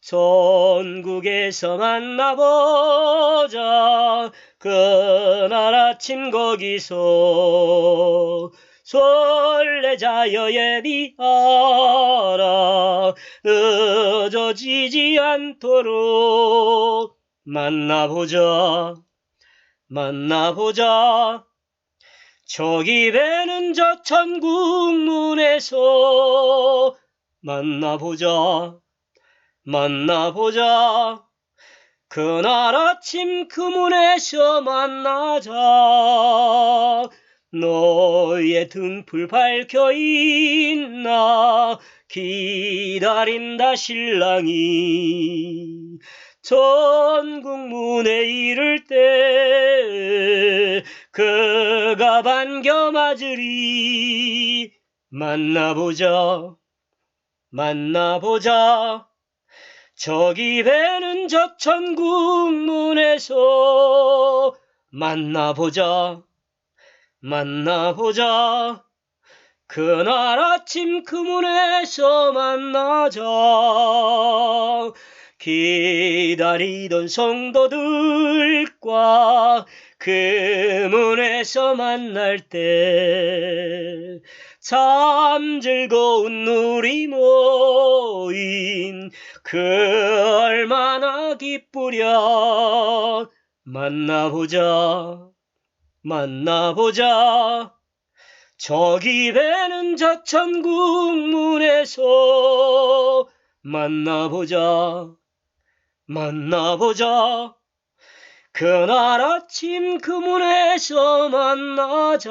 전국에서 만나보자 그날 아침 거기서 설레자여 예비하라. 늦어지지 않도록 만나보자 만나보자. 저기 배는 저 천국 문에서 만나보자 만나보자. 그날 아침 그 문에서 만나자. 너의 등불 밝혀 있나 기다린다 신랑이. 전국 문에 이를 때 그가 반겨 맞으리. 만나보자. 만나보자 저기 배는 저 천 국문에서 만나보자 만나보자. 그날 아침 그 문에서 만나자. 기다리던 성도들과 그 문에서 만날 때 참 즐거운 우리 모임 그 얼마나 기쁘랴. 만나보자 만나보자. 저기 배는 저 천국 문에서 만나보자 만나보자 그날 아침 그 문에서 만나자